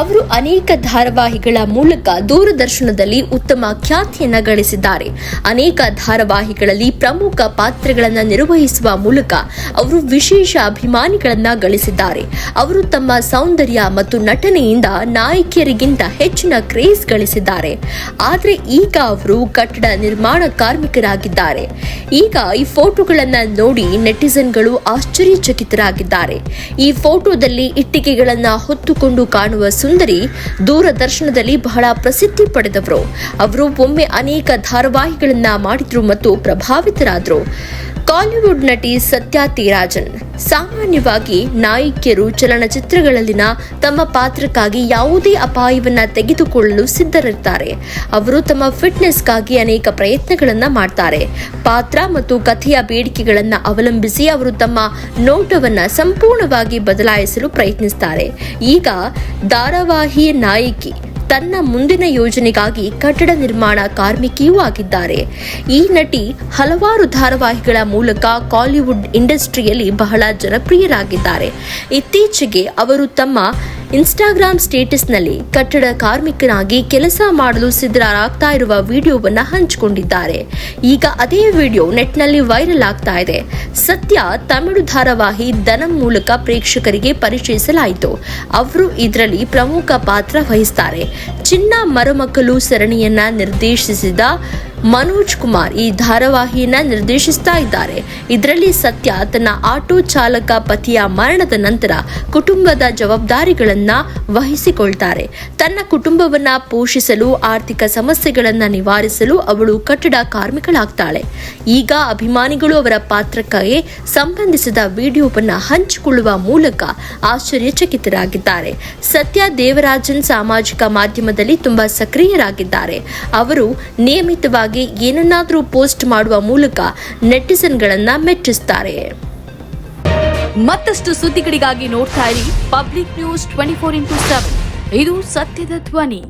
ಅವರು ಅನೇಕ ಧಾರಾವಾಹಿಗಳ ಮೂಲಕ ದೂರದರ್ಶನದಲ್ಲಿ ಉತ್ತಮ ಖ್ಯಾತಿಯನ್ನು ಗಳಿಸಿದ್ದಾರೆ. ಅನೇಕ ಧಾರಾವಾಹಿಗಳಲ್ಲಿ ಪ್ರಮುಖ ಪಾತ್ರಗಳನ್ನು ನಿರ್ವಹಿಸುವ ಮೂಲಕ ಅವರು ವಿಶೇಷ ಅಭಿಮಾನಿಗಳನ್ನು ಗಳಿಸಿದ್ದಾರೆ. ಅವರು ತಮ್ಮ ಸೌಂದರ್ಯ ಮತ್ತು ನಟನೆಯಿಂದ ನಾಯಕಿಯರಿಗಿಂತ ಹೆಚ್ಚಿನ ಕ್ರೇಜ್ ಗಳಿಸಿದ್ದಾರೆ. ಆದರೆ ಈಗ ಅವರು ಕಟ್ಟಡ ನಿರ್ಮಾಣ ಕಾರ್ಮಿಕರಾಗಿದ್ದಾರೆ. ಈಗ ಈ ಫೋಟೋಗಳನ್ನು ನೋಡಿ ನೆಟಿಸನ್ಗಳು ಆಶ್ಚರ್ಯಚಕಿತರಾಗಿದ್ದಾರೆ. ಈ ಫೋಟೋದಲ್ಲಿ ಇಟ್ಟಿಗೆಗಳನ್ನು ಹೊತ್ತುಕೊಂಡು ಕಾಣುವ ಸುಂದರಿ ದೂರದರ್ಶನದಲ್ಲಿ ಬಹಳ ಪ್ರಸಿದ್ಧಿ ಪಡೆದವರು. ಅವರು ಒಮ್ಮೆ ಅನೇಕ ಧಾರಾವಾಹಿಗಳನ್ನ ಮಾಡಿದ್ರು ಮತ್ತು ಪ್ರಭಾವಿತರಾದರು. ಕಾಲಿವುಡ್ ನಟಿ ಸತ್ಯ ತೀರಾಜನ್ ಸಾಮಾನ್ಯವಾಗಿ ನಾಯಕಿಯರು ಚಲನಚಿತ್ರಗಳಲ್ಲಿನ ತಮ್ಮ ಪಾತ್ರಕ್ಕಾಗಿ ಯಾವುದೇ ಅಪಾಯವನ್ನ ತೆಗೆದುಕೊಳ್ಳಲು ಸಿದ್ಧರಿರ್ತಾರೆ. ಅವರು ತಮ್ಮ ಫಿಟ್ನೆಸ್ಗಾಗಿ ಅನೇಕ ಪ್ರಯತ್ನಗಳನ್ನ ಮಾಡ್ತಾರೆ. ಪಾತ್ರ ಮತ್ತು ಕಥೆಯ ಬೇಡಿಕೆಗಳನ್ನ ಅವಲಂಬಿಸಿ ಅವರು ತಮ್ಮ ನೋಟವನ್ನ ಸಂಪೂರ್ಣವಾಗಿ ಬದಲಾಯಿಸಲು ಪ್ರಯತ್ನಿಸ್ತಾರೆ. ಈಗ ಧಾರಾವಾಹಿಯ ನಾಯಕಿ ತನ್ನ ಮುಂದಿನ ಯೋಜನೆಗಾಗಿ ಕಟ್ಟಡ ನಿರ್ಮಾಣ ಕಾರ್ಮಿಕಿಯೂ ಆಗಿದ್ದಾರೆ. ಈ ನಟಿ ಹಲವಾರು ಧಾರಾವಾಹಿಗಳ ಮೂಲಕ ಕಾಲಿವುಡ್ ಇಂಡಸ್ಟ್ರಿಯಲ್ಲಿ ಬಹಳ ಜನಪ್ರಿಯರಾಗಿದ್ದಾರೆ. ಇತ್ತೀಚೆಗೆ ಅವರು ತಮ್ಮ ಇನ್ಸ್ಟಾಗ್ರಾಮ್ ಸ್ಟೇಟಸ್ನಲ್ಲಿ ಕಟ್ಟಡ ಕಾರ್ಮಿಕನಾಗಿ ಕೆಲಸ ಮಾಡಲು ಸಿದ್ಧರಾಗ್ತಾ ಇರುವ ವಿಡಿಯೋವನ್ನ ಹಂಚಿಕೊಂಡಿದ್ದಾರೆ. ಈಗ ಅದೇ ವಿಡಿಯೋ ನೆಟ್ನಲ್ಲಿ ವೈರಲ್ ಆಗ್ತಾ ಇದೆ. ಸತ್ಯ ತಮಿಳು ಧಾರಾವಾಹಿ ಧನಂ ಮೂಲಕ ಪ್ರೇಕ್ಷಕರಿಗೆ ಪರಿಚಯಿಸಲಾಯಿತು. ಅವರು ಇದರಲ್ಲಿ ಪ್ರಮುಖ ಪಾತ್ರ ವಹಿಸ್ತಾರೆ. ಚಿನ್ನ ಮರುಮಕ್ಕಳು ಸರಣಿಯನ್ನ ನಿರ್ದೇಶಿಸಿದ ಮನೋಜ್ ಕುಮಾರ್ ಈ ಧಾರಾವಾಹಿಯನ್ನ ನಿರ್ದೇಶಿಸ್ತಾ ಇದ್ದಾರೆ. ಇದರಲ್ಲಿ ಸತ್ಯ ತನ್ನ ಆಟೋ ಚಾಲಕ ಪತಿಯ ಮರಣದ ನಂತರ ಕುಟುಂಬದ ಜವಾಬ್ದಾರಿಗಳನ್ನ ವಹಿಸಿಕೊಳ್ತಾರೆ. ತನ್ನ ಕುಟುಂಬವನ್ನ ಪೋಷಿಸಲು, ಆರ್ಥಿಕ ಸಮಸ್ಯೆಗಳನ್ನ ನಿವಾರಿಸಲು ಅವಳು ಕಟ್ಟಡ ಕಾರ್ಮಿಕಳಾಗ್ತಾಳೆ. ಈಗ ಅಭಿಮಾನಿಗಳು ಅವರ ಪಾತ್ರಕ್ಕೆ ಸಂಬಂಧಿಸಿದ ವಿಡಿಯೋವನ್ನ ಹಂಚಿಕೊಳ್ಳುವ ಮೂಲಕ ಆಶ್ಚರ್ಯಚಕಿತರಾಗಿದ್ದಾರೆ. ಸತ್ಯ ದೇವರಾಜನ್ ಸಾಮಾಜಿಕ ಮಾಧ್ಯಮದಲ್ಲಿ ತುಂಬಾ ಸಕ್ರಿಯರಾಗಿದ್ದಾರೆ. ಅವರು ನಿಯಮಿತವಾಗಿ ಏನನ್ನಾದರೂ ಪೋಸ್ಟ್ ಮಾಡುವ ಮೂಲಕ ನೆಟಿಸನ್ಗಳನ್ನ ಮೆಚ್ಚಿಸ್ತಾರೆ. ಮತ್ತಷ್ಟು ಸುದ್ದಿಗಳಿಗಾಗಿ ನೋಡ್ತಾ ಇರಿ Public News twenty four into seven. ಇದು ಸತ್ಯದ ಧ್ವನಿ.